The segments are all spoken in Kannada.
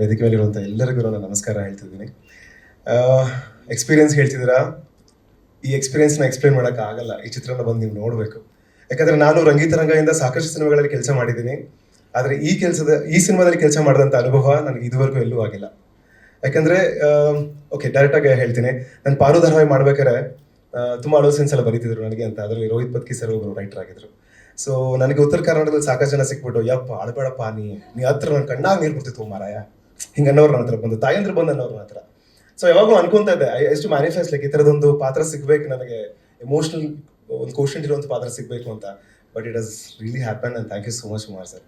ವೇದಿಕೆ ಮೇಲಿರುವಂಥ ಎಲ್ಲರಿಗೂ ನಾನು ನಮಸ್ಕಾರ ಹೇಳ್ತಿದ್ದೀನಿ. ಎಕ್ಸ್ಪೀರಿಯನ್ಸ್ ಹೇಳ್ತಿದ್ದೀರಾ? ಈ ಎಕ್ಸ್ಪೀರಿಯನ್ಸ್ನ ಎಕ್ಸ್ಪ್ಲೇನ್ ಆಗಲ್ಲ. ಈ ಚಿತ್ರನ ಬಂದು ನೀವು ನೋಡಬೇಕು. ಯಾಕಂದ್ರೆ ನಾನು ರಂಗೀತ ರಂಗದಿಂದ ಸಾಕಷ್ಟು ಸಿನಿಮಾಗಳಲ್ಲಿ ಕೆಲಸ ಮಾಡಿದ್ದೀನಿ. ಆದರೆ ಈ ಕೆಲಸದ, ಈ ಸಿನಿಮಾದಲ್ಲಿ ಕೆಲಸ ಮಾಡಿದಂಥ ಅನುಭವ ನನಗೆ ಇದುವರೆಗೂ ಎಲ್ಲೂ ಆಗಿಲ್ಲ. ಯಾಕಂದ್ರೆ ಓಕೆ ಡೈರೆಕ್ಟಾಗಿ ಹೇಳ್ತೀನಿ. ನಾನು ಪಾರು ಧಾರಾವಾಹಿ ಮಾಡ್ಬೇಕಾದ್ರೆ ತುಂಬ ತುಂಬಾ ಅಳೋ ಸೀನ್ಸ್ ಎಲ್ಲ ಬರೀತಿದ್ರು ನನಗೆ ಅಂತ. ಅದರಲ್ಲಿ ರೋಹಿತ್ ಪತ್ಕಿ ಸರ್ ಒಬ್ಬರು ರೈಟರ್ ಆಗಿದ್ರು. ಸೊ ನನಗೆ ಉತ್ತರ ಕರ್ನಾಟಕದಲ್ಲಿ ಸಾಕಷ್ಟು ಜನ ಸಿಕ್ಬಿಟ್ಟು, ಯಪ್ಪ, ಅಳಬೇಡಪ್ಪ, ನೀ ನೀ ಹತ್ರ ನನ್ನ ಕಣ್ಣಾಗ ನೀರು ಬರ್ತಿತ್ತು, ಮಾರಾಯ. ಹಿಂಗೆ ಅನ್ನೋರು ನನ್ನ ಹತ್ರ ಬಂದು, ತಾಯಂದ್ರು ಬಂದು ಅನ್ನೋರು ನನ್ನ ಹತ್ರ. ಸೊ ಯಾವಾಗಲೂ ಅನ್ಕೊಂತ ಇದ್ದೆ ಐ ಎಷ್ಟು ಮ್ಯಾನಿಫೆಸ್ಟ್ ಲೈಕ್ ಈ ಥರದೊಂದು ಪಾತ್ರ ಸಿಗ್ಬೇಕು, ನನಗೆ ಎಮೋಷನಲ್ ಒಂದು ಕ್ವಶನ್ ಇರುವಂಥ ಪಾತ್ರ ಸಿಗ್ಬೇಕು ಅಂತ. But it has really happen and thank you so much Kumar sir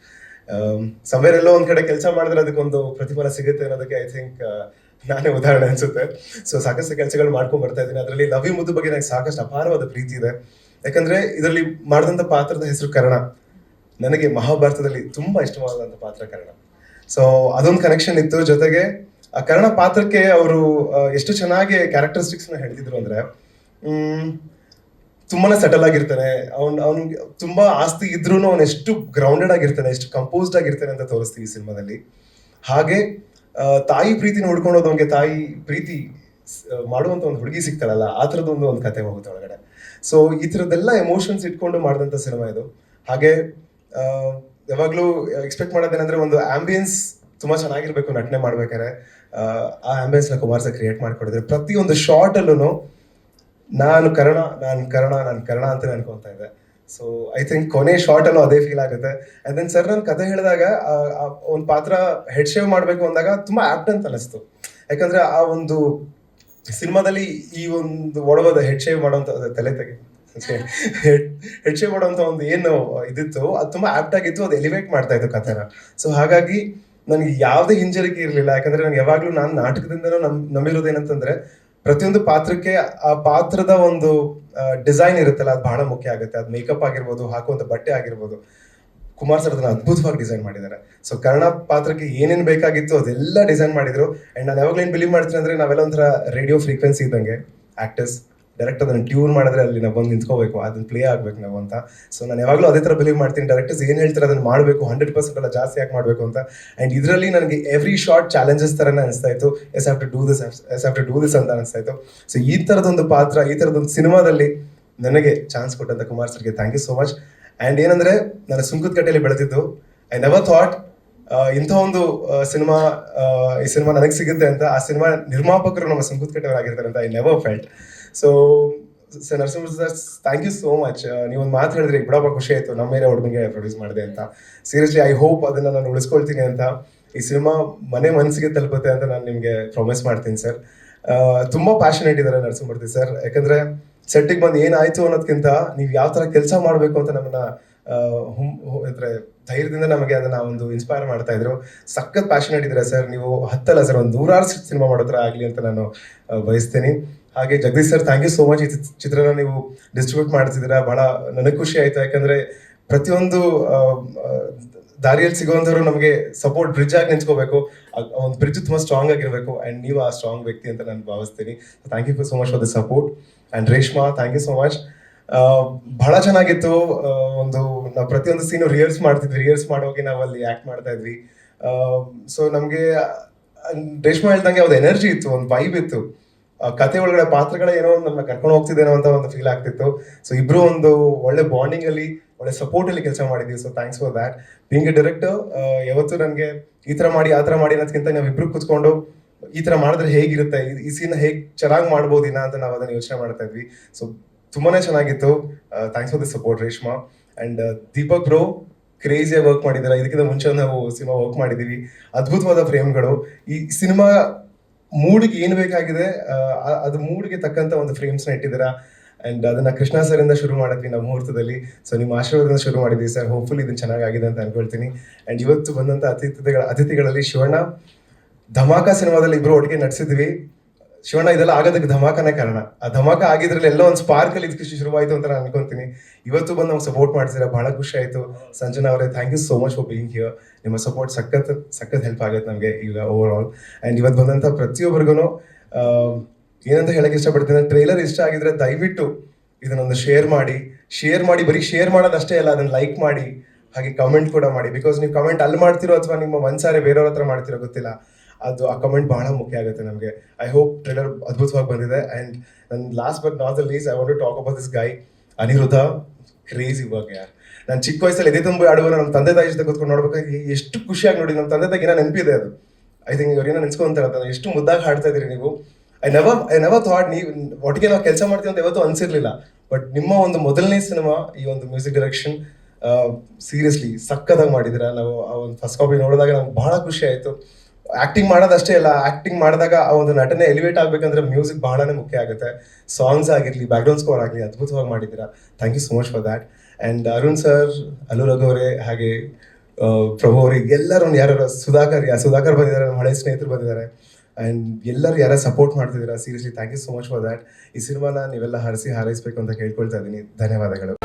somewhere ಎಲ್ಲೋ ಒಂದ್ ಕಡೆ ಕೆಲಸ ಮಾಡಿದ್ರೆ ಅದಕ್ಕೊಂದು ಪ್ರತಿಫಲ ಸಿಗುತ್ತೆ ಅನ್ನೋದಕ್ಕೆ ಐ ಥಿಂಕ್ ನಾನೇ ಉದಾಹರಣೆ ಅನ್ಸುತ್ತೆ. ಸೊ ಸಾಕಷ್ಟು ಕೆಲಸಗಳು ಮಾಡ್ಕೊಂಡು ಬರ್ತಾ ಇದ್ದೀನಿ. ಅದರಲ್ಲಿ ಲವ್ ಯು ಮುದ್ದು ಬಗ್ಗೆ ನನಗೆ ಸಾಕಷ್ಟು ಅಪಾರವಾದ ಪ್ರೀತಿ ಇದೆ. ಯಾಕಂದ್ರೆ ಇದರಲ್ಲಿ ಮಾಡಿದಂಥ ಪಾತ್ರದ ಹೆಸರು ಕರ್ಣ. ನನಗೆ ಮಹಾಭಾರತದಲ್ಲಿ ತುಂಬಾ ಇಷ್ಟವಾದಂಥ ಪಾತ್ರ ಕರ್ಣ. ಸೊ ಅದೊಂದು ಕನೆಕ್ಷನ್ ಇತ್ತು. ಜೊತೆಗೆ ಕರ್ಣ ಪಾತ್ರಕ್ಕೆ ಅವರು ಎಷ್ಟು ಚೆನ್ನಾಗಿ ಕ್ಯಾರೆಕ್ಟರಿಸ್ಟಿಕ್ಸ್ನ ಹೇಳ್ತಿದ್ರು ಅಂದ್ರೆ ತುಂಬಾನೇ ಸೆಟಲ್ ಆಗಿರ್ತಾನೆ. ಅವ್ನ್, ಅವ್ನಿಗೆ ತುಂಬಾ ಆಸ್ತಿ ಇದ್ರೂ ಅವ್ನು ಎಷ್ಟು ಗ್ರೌಂಡೆಡ್ ಆಗಿರ್ತಾನೆ, ಎಷ್ಟು ಕಂಪೋಸ್ಡ್ ಆಗಿರ್ತಾನೆ ಅಂತ ತೋರಿಸ್ತೀವಿ ಈ ಸಿನಿಮಾದಲ್ಲಿ. ಹಾಗೆ ತಾಯಿ ಪ್ರೀತಿ ನೋಡ್ಕೊಂಡೋದು ಅವ್ನಿಗೆ ತಾಯಿ ಪ್ರೀತಿ ಮಾಡುವಂತ ಒಂದು ಹುಡುಗಿ ಸಿಗ್ತಾಳಲ್ಲ, ಆ ಥರದೊಂದು ಒಂದು ಕತೆ ಹೋಗುತ್ತೆ ಒಳಗಡೆ. ಸೊ ಈ ಥರದ್ದೆಲ್ಲ ಎಮೋಷನ್ಸ್ ಇಟ್ಕೊಂಡು ಮಾಡಿದಂಥ ಸಿನಿಮಾ ಇದು. ಹಾಗೆ ಯಾವಾಗ್ಲೂ ಎಕ್ಸ್ಪೆಕ್ಟ್ ಮಾಡೋದೇನಂದ್ರೆ ಒಂದು ಆಂಬಿಯನ್ಸ್ ತುಂಬಾ ಚೆನ್ನಾಗಿರ್ಬೇಕು ನಟನೆ ಮಾಡ್ಬೇಕಾದ್ರೆ. ಆ, ಆ ಆಂಬಿಯನ್ಸ್ನ ಕುಮಾರ್ ಸರ್ ಕ್ರಿಯೇಟ್ ಮಾಡ್ಕೊಡಿದ್ರೆ. ಪ್ರತಿಯೊಂದು ಶಾರ್ಟ್ ಅಲ್ಲೂ ನಾನು ಕರ್ಣ ನಾನು ಕರ್ಣ ನಾನು ಕರ್ಣ ಅಂತ ಅನ್ಕೊಂತ ಇದ್ದೆ. ಸೊ ಐ ಥಿಂಕ್ ಕೊನೆ ಶಾರ್ಟ್ ಅಲ್ಲೂ ಅದೇ ಫೀಲ್ ಆಗುತ್ತೆ. ಅಂಡ್ ದೆನ್ ಸರ್ ನನ್ನ ಕತೆ ಹೇಳಿದಾಗ ಒಂದು ಪಾತ್ರ ಹೆಡ್ ಶೇವ್ ಮಾಡಬೇಕು ಅಂದಾಗ ತುಂಬಾ ಆಪ್ಟ್ ಅಂತ ಅನಿಸ್ತು ಯಾಕಂದ್ರೆ ಆ ಒಂದು ಸಿನಿಮಾದಲ್ಲಿ ಈ ಒಂದು ಒಡವದ ಹೆಡ್ ಶೇವ್ ಮಾಡುವಂತ ತಲೆ ತೆಗೆ ಶೇವ್ ಮಾಡುವಂತ ಒಂದು ಏನು ಇದಿತ್ತು ಅದು ತುಂಬಾ ಆಪ್ಟ್ ಆಗಿತ್ತು, ಅದು ಎಲಿವೇಟ್ ಮಾಡ್ತಾ ಇತ್ತು ಕಥೆನ. ಸೊ ಹಾಗಾಗಿ ನನಗೆ ಯಾವುದೇ ಹಿಂಜರಿಕೆ ಇರಲಿಲ್ಲ. ಯಾಕಂದ್ರೆ ನಾನು ಯಾವಾಗ್ಲೂ ನಾನು ನಾಟಕದಿಂದನೂ ನಮ್ ನಂಬಿರೋದು ಏನಂತಂದ್ರೆ ಪ್ರತಿಯೊಂದು ಪಾತ್ರಕ್ಕೆ ಆ ಪಾತ್ರದ ಒಂದು ಡಿಸೈನ್ ಇರುತ್ತಲ್ಲ, ಅದು ಬಹಳ ಮುಖ್ಯ ಆಗುತ್ತೆ. ಅದು ಮೇಕಪ್ ಆಗಿರ್ಬೋದು, ಹಾಕುವಂತ ಬಟ್ಟೆ ಆಗಿರ್ಬೋದು. ಕುಮಾರ್ ಸರ್ ಅದನ್ನ ಅದ್ಭುತವಾಗಿ ಡಿಸೈನ್ ಮಾಡಿದ್ದಾರೆ. ಸೊ ಕನ್ನಡ ಪಾತ್ರಕ್ಕೆ ಏನೇನು ಬೇಕಾಗಿತ್ತು ಅದೆಲ್ಲ ಡಿಸೈನ್ ಮಾಡಿದ್ರು. ಅಂಡ್ ನಾನು ಯಾವಾಗಲೂ ಏನ್ ಬಿಲೀವ್ ಮಾಡ್ತೀನಿ ಅಂದ್ರೆ ನಾವೆಲ್ಲ ಒಂಥರ ರೇಡಿಯೋ ಫ್ರೀಕ್ವೆನ್ಸಿ ಇದ್ದಂಗೆ ಆಕ್ಟರ್ಸ್ ಡೈರೆಕ್ಟ್ ಅದನ್ನು ಟ್ಯೂನ್ ಮಾಡಿದ್ರೆ ಅಲ್ಲಿ ನಾವು ಬಂದು ನಿಂತ್ಕೋಬೇಕು ಅದನ್ನ ಪ್ಲೇ ಆಗ್ಬೇಕು ನಾವು ಅಂತ. ಸೊ ನಾನು ಯಾವಾಗಲೂ ಅದೇ ತರ ಬಿಲೀವ್ ಮಾಡ್ತೀನಿ. ಡೈರೆಕ್ಟರ್ಸ್ ಏನು ಹೇಳ್ತಾರೆ ಅದನ್ನ ಮಾಡಬೇಕು ಹಂಡ್ರೆಡ್ ಪರ್ಸೆಂಟ್ ಎಲ್ಲ ಜಾಸ್ತಿ ಯಾಕೆ ಮಾಡಬೇಕು ಅಂತ. ಅಂಡ್ ಇದರಲ್ಲಿ ನನಗೆ ಎವ್ರಿ ಶಾರ್ಟ್ ಚಾಲೆಂಜಸ್ ಥರನೇ ಅನಿಸ್ತಾ ಇತ್ತು. Yes have to do this yes have to do this ಅಂತ ಅನಿಸ್ತಾ ಇತ್ತು. ಸೊ ಈ ತರದೊಂದು ಪಾತ್ರ, ಈ ತರದೊಂದು ಸಿನಿಮಾದಲ್ಲಿ ನನಗೆ ಚಾನ್ಸ್ ಕೊಟ್ಟಂತ ಕುಮಾರ್ ಸರ್ಗೆ thank you so much and ಏನಂದ್ರೆ ನಾನು ಸುಂಕದಕಟ್ಟೆಯಲ್ಲಿ ಬೆಳೆದಿದ್ದು ಐ ನೆವರ್ ಥಾಟ್ ಇಂಥ ಒಂದು ಸಿನಿಮಾ ಈ ಸಿನಿಮಾ ನನಗೆ ಸಿಗುತ್ತೆ ಅಂತ ಆ ಸಿನಿಮಾ ನಿರ್ಮಾಪಕರು ನಮ್ಮ ಸುಂಕದಕಟ್ಟೆಯವರಾಗಿರ್ತಾರೆ ಅಂತ I never felt so sir Narasimha sir thank you so much ನೀವು ಒಂದು ಮಾತು ಹೇಳಿದ್ರೆ, ಬಿಡಪ್ಪ, ಖುಷಿ ಆಯಿತು. ನಮ್ಮ ಮೇಲೆ ಹುಡುಗಿಗೆ ಪ್ರೊಡ್ಯೂಸ್ ಮಾಡಿದೆ ಅಂತ. ಸೀರಿಯಸ್ಲಿ ಐ ಹೋಪ್ ಅದನ್ನು ನಾನು ಉಳಿಸ್ಕೊಳ್ತೀನಿ ಅಂತ. ಈ ಸಿನಿಮಾ ಮನೆ ಮನಸ್ಸಿಗೆ ತಲುಪುತ್ತೆ ಅಂತ ನಾನು ನಿಮಗೆ ಪ್ರಾಮಿಸ್ ಮಾಡ್ತೀನಿ ಸರ್ ತುಂಬ ಪ್ಯಾಷನೇಟ್ ಇದ್ದಾರೆ ನರಸಿಂಹಮೂರ್ತಿ ಸರ್ ಯಾಕಂದರೆ ಸೆಟ್ಟಿಗೆ ಬಂದು ಏನಾಯಿತು ಅನ್ನೋದಕ್ಕಿಂತ ನೀವು ಯಾವ ಥರ ಕೆಲಸ ಮಾಡಬೇಕು ಅಂತ ನಮ್ಮನ್ನ ಹು- ಅಂದ್ರೆ ಧೈರ್ಯದಿಂದ ನಮಗೆ ಅದನ್ನ ಒಂದು ಇನ್ಸ್ಪೈರ್ ಮಾಡ್ತಾ ಇದ್ರು. ಸಖತ್ ಪ್ಯಾಷನೇಟ್ ಇದ್ದಾರೆ ಸರ್ ನೀವು ಹತ್ತಲ್ಲ ಸರ್ ಒಂದು ನೂರಾರು ಸಿನಿಮಾ ಮಾಡೋದ್ರ ಆಗ್ಲಿ ಅಂತ ನಾನು ಬಯಸ್ತೇನೆ. ಹಾಗೆ Jagadish sir thank you so much ಈ ಚಿತ್- ಚಿತ್ರನ ನೀವು ಡಿಸ್ಟ್ರಿಬ್ಯೂಟ್ ಮಾಡ್ತಿದ್ದೀರಾ. ಬಹಳ ನನಗೆ ಖುಷಿ ಆಯ್ತು. ಯಾಕಂದ್ರೆ ಪ್ರತಿಯೊಂದು ದಾರಿಯಲ್ಲಿ ಸಿಗುವಂಥವ್ರು ನಮಗೆ ಸಪೋರ್ಟ್ ಬ್ರಿಡ್ಜ್ ಆಗಿ ನಿಂತ್ಕೋಬೇಕು. ಒಂದು ಬ್ರಿಡ್ಜ್ ತುಂಬಾ ಸ್ಟ್ರಾಂಗ್ ಆಗಿರಬೇಕು. ಅಂಡ್ ನೀವು ಆ ಸ್ಟ್ರಾಂಗ್ ವ್ಯಕ್ತಿ ಅಂತ ನಾನು ಭಾವಿಸ್ತೀನಿ. Thank you so much for the support and Reshma thank you so much ಬಹಳ ಚೆನ್ನಾಗಿತ್ತು. ಒಂದು ನಾವು ಪ್ರತಿಯೊಂದು ಸೀನು ರಿಹರ್ಸ್ ಮಾಡ್ತಿದ್ವಿ. ರಿಹರ್ಸ್ ಮಾಡೋಗಿ ನಾವು ಅಲ್ಲಿ ಆಕ್ಟ್ ಮಾಡ್ತಾ ಇದ್ವಿ. ಸೊ ನಮಗೆ, ರೇಷ್ಮಾ ಹೇಳ್ದಂಗೆ ಒಂದು ಎನರ್ಜಿ ಇತ್ತು, ಒಂದು ವೈಬ್ ಇತ್ತು. ಕತೆ ಒಳಗಡೆ ಪಾತ್ರಗಳ ಏನೋ ನಮ್ಮ ಕರ್ಕೊಂಡು ಹೋಗ್ತಿದ್ದೇನೋ ಅಂತ ಒಂದು ಫೀಲ್ ಆಗ್ತಿತ್ತು. ಸೊ ಇಬ್ರು ಒಂದು ಒಳ್ಳೆ ಬಾಂಡಿಂಗ್ ಅಲ್ಲಿ, ಒಳ್ಳೆ ಸಪೋರ್ಟ್ ಅಲ್ಲಿ ಕೆಲಸ ಮಾಡಿದ್ವಿ. So thanks for that being a director ಯಾವತ್ತು ನನಗೆ ಈ ತರ ಮಾಡಿ, ಆ ತರ ಮಾಡಿ ಅನ್ನೋದಕ್ಕಿಂತ ನಾವು ಇಬ್ರು ಕೂತ್ಕೊಂಡು ಈ ತರ ಮಾಡಿದ್ರೆ ಹೇಗಿರುತ್ತೆ? ಈ- ಸೀನ್ ಹೇಗೆ ಚೆನ್ನಾಗಿ ಮಾಡ್ಬೋದಿನ ಅಂತ ನಾವು ಅದನ್ನ ಯೋಚನೆ ಮಾಡ್ತಾ ಇದ್ವಿ. ಸೊ ತುಂಬಾನೇ ಚೆನ್ನಾಗಿತ್ತು. Thanks for the support Reshma and Deepak bro ಕ್ರೇಜಿಯಾಗಿ work ಮಾಡಿದ್ದಾರೆ? ಇದಕ್ಕಿಂತ ಮುಂಚೆ ನಾವು ಸಿನಿಮಾ ವರ್ಕ್ ಮಾಡಿದೀವಿ ಅದ್ಭುತವಾದ ಫ್ರೇಮ್ಗಳು. ಈ ಸಿನಿಮಾ ಮೂಡ್ಗೆ ಏನು ಬೇಕಾಗಿದೆ ಅದು ಮೂಡ್ಗೆ ತಕ್ಕಂತ ಒಂದು ಫ್ರೇಮ್ಸ್ನ ಇಟ್ಟಿದ್ದೀರಾ? ಅಂಡ್ ಅದನ್ನ ಕೃಷ್ಣ ಸರ್ ಇಂದ ಶುರು ಮಾಡಿದ್ವಿ ನಮ್ಮ ಮುಹೂರ್ತದಲ್ಲಿ. ಸೊ ನಿಮ್ಮ ಆಶೀರ್ವಾದದಿಂದ ಶುರು ಮಾಡಿದ್ವಿ ಸರ್ ಹೋಪ್ಫುಲ್ ಇದನ್ನ ಚೆನ್ನಾಗಿದೆ ಅಂತ ಅನ್ಕೊಳ್ತೀನಿ. ಅಂಡ್ ಇವತ್ತು ಬಂದಂತ ಅತಿಥಿಗಳ, ಅತಿಥಿಗಳಲ್ಲಿ ಶಿವಣ್ಣ, ಧಮಾಕಾ ಸಿನಿಮಾದಲ್ಲಿ ಇಬ್ರು ಒಟ್ಟಿಗೆ ನಟಿಸಿದ್ವಿ ಶಿವಣ್ಣ, ಇದೆಲ್ಲ ಆಗೋದಕ್ಕೆ ಧಮಾಕನೇ ಕಾರಣ. ಆ ಧಮಾಕ ಆಗಿದ್ರಲ್ಲಿ ಎಲ್ಲ ಒಂದು ಸ್ಪಾರ್ಕ್ ಅಲ್ಲಿ ಇದಕ್ಕೆ ಶುರುವಾಯಿತು ಅಂತ ನಾನು ಅನ್ಕೊಂತೀನಿ. ಇವತ್ತು ಬಂದು ನಮ್ಗೆ ಸಪೋರ್ಟ್ ಮಾಡ್ತೀರಾ ಬಹಳ ಖುಷಿ ಆಯ್ತು. ಸಂಜನಾ ಅವರೇ thank you so much for being here ನಿಮ್ಮ ಸಪೋರ್ಟ್ ಸಖತ್ ಸಖತ್ ಹೆಲ್ಪ್ ಆಗುತ್ತೆ ನಮಗೆ ಈಗ ಓವರ್ ಆಲ್ ಅಂಡ್ ಇವತ್ತು ಬಂದಂತ ಪ್ರತಿಯೊಬ್ಬರಿಗೂ ಏನಂತ ಹೇಳಕ್ಕೆ ಇಷ್ಟಪಡ್ತೀನಿ ಟ್ರೈಲರ್ ಇಷ್ಟ ಆಗಿದ್ರೆ ದಯವಿಟ್ಟು ಇದನ್ನೊಂದು ಶೇರ್ ಮಾಡಿ. ಶೇರ್ ಮಾಡಿ, ಬರೀ ಶೇರ್ ಮಾಡೋದಷ್ಟೇ ಅಲ್ಲ, ಅದನ್ನ ಲೈಕ್ ಮಾಡಿ, ಹಾಗೆ ಕಮೆಂಟ್ ಕೂಡ ಮಾಡಿ. ಬಿಕಾಸ್ ನೀವು ಕಮೆಂಟ್ ಅಲ್ಲಿ ಮಾಡ್ತಿರೋ ಅಥವಾ ನಿಮ್ಮ ಒಂದ್ಸಾರಿ ಬೇರೆಯವ್ರ ಹತ್ರ ಮಾಡ್ತಿರೋ ಗೊತ್ತಿಲ್ಲ. ಅದು ಆ ಕಮೆಂಟ್ ಬಹಳ ಮುಖ್ಯ ಆಗುತ್ತೆ ನಮಗೆ. ಐ ಹೋಪ್ ಟ್ರೇಲರ್ ಅದ್ಭುತವಾಗಿ ಬಂದಿದೆ. ಆ್ಯಂಡ್ ನನ್ನ last but not the least I want talk about this guy Aniruddha. Crazy ಇವಾಗ ಯಾರ್ ನಾನು ಚಿಕ್ಕ ವಯಸ್ಸಲ್ಲಿ ಎದೆ ತುಂಬ ಆಡುವ ನಮ್ಮ ತಂದೆ ತಾಯಿ ಜೊತೆ ಕೂತ್ಕೊಂಡು ನೋಡ್ಬೇಕಾಗಿ ಎಷ್ಟು ಖುಷಿಯಾಗಿ ನೋಡಿ ನಮ್ಮ ತಂದೆ ತಾಯಿಗೆ ಏನೋ ನೆನಪಿದೆ ಅದು. ಐ ಥಿಂಕ್ ಏನೋ ನೆನ್ಸ್ಕೊಂತಾರೆ ಅದನ್ನ ಎಷ್ಟು ಮುದ್ದಾಗಿ ಹಾಡ್ತಾ ಇದ್ದೀರಿ ನೀವು. I never I never thought ನೀವು ಒಟ್ಟಿಗೆ ನಾವು ಕೆಲಸ ಮಾಡ್ತೀವಿ ಅಂತ ಯಾವತ್ತೂ ಅನಿಸಿರ್ಲಿಲ್ಲ. ಬಟ್ ನಿಮ್ಮ ಒಂದು ಮೊದಲನೇ ಸಿನಿಮಾ, ಈ ಒಂದು ಮ್ಯೂಸಿಕ್ ಡೈರೆಕ್ಷನ್ ಸೀರಿಯಸ್ಲಿ ಸಕ್ಕದಾಗಿ ಮಾಡಿದ್ದೀರಾ? ನಾವು ಆ ಒಂದು ಫಸ್ಟ್ ಕಾಪಿ ನೋಡಿದಾಗ ನಮ್ಗೆ ಬಹಳ ಖುಷಿ ಆಯಿತು. ಆಕ್ಟಿಂಗ್ ಮಾಡೋದಷ್ಟೇ ಅಲ್ಲ ಆಕ್ಟಿಂಗ್ ಮಾಡಿದಾಗ ಆ ಒಂದು ನಟನೆ ಎಲಿವೇಟ್ ಆಗ್ಬೇಕಂದ್ರೆ ಮ್ಯೂಸಿಕ್ ಬಹಳನೇ ಮುಖ್ಯ ಆಗುತ್ತೆ. ಸಾಂಗ್ಸ್ ಆಗಿರಲಿ ಬ್ಯಾಕ್ಗ್ರೌಂಡ್ ಸ್ಕೋರ್ ಆಗಲಿ ಅದ್ಭುತವಾಗಿ ಮಾಡಿದ್ದೀರಾ. Thank you so much for that and Arun sir ಅಲು Raghu ಅವರೇ, ಹಾಗೆ ಪ್ರಭು ಅವರಿಗೆ ಎಲ್ಲರೂ ಯಾರು ಸುಧಾಕರ್, ಯಾ, ಸುಧಾಕರ್ ಬಂದಿದ್ದಾರೆ, ನಮ್ಮ ಹಳೆ ಸ್ನೇಹಿತರು ಬಂದಿದ್ದಾರೆ. ಆ್ಯಂಡ್ ಎಲ್ಲರೂ ಯಾರು ಸಪೋರ್ಟ್ ಮಾಡ್ತಿದ್ದೀರಾ seriously thank you so much for that ಈ ಸಿನಿಮಾನ ನೀವೆಲ್ಲ ಹರಿಸಿ ಹಾರೈಸಬೇಕು ಅಂತ ಕೇಳ್ಕೊಳ್ತಾ ಇದ್ದೀನಿ. ಧನ್ಯವಾದಗಳು.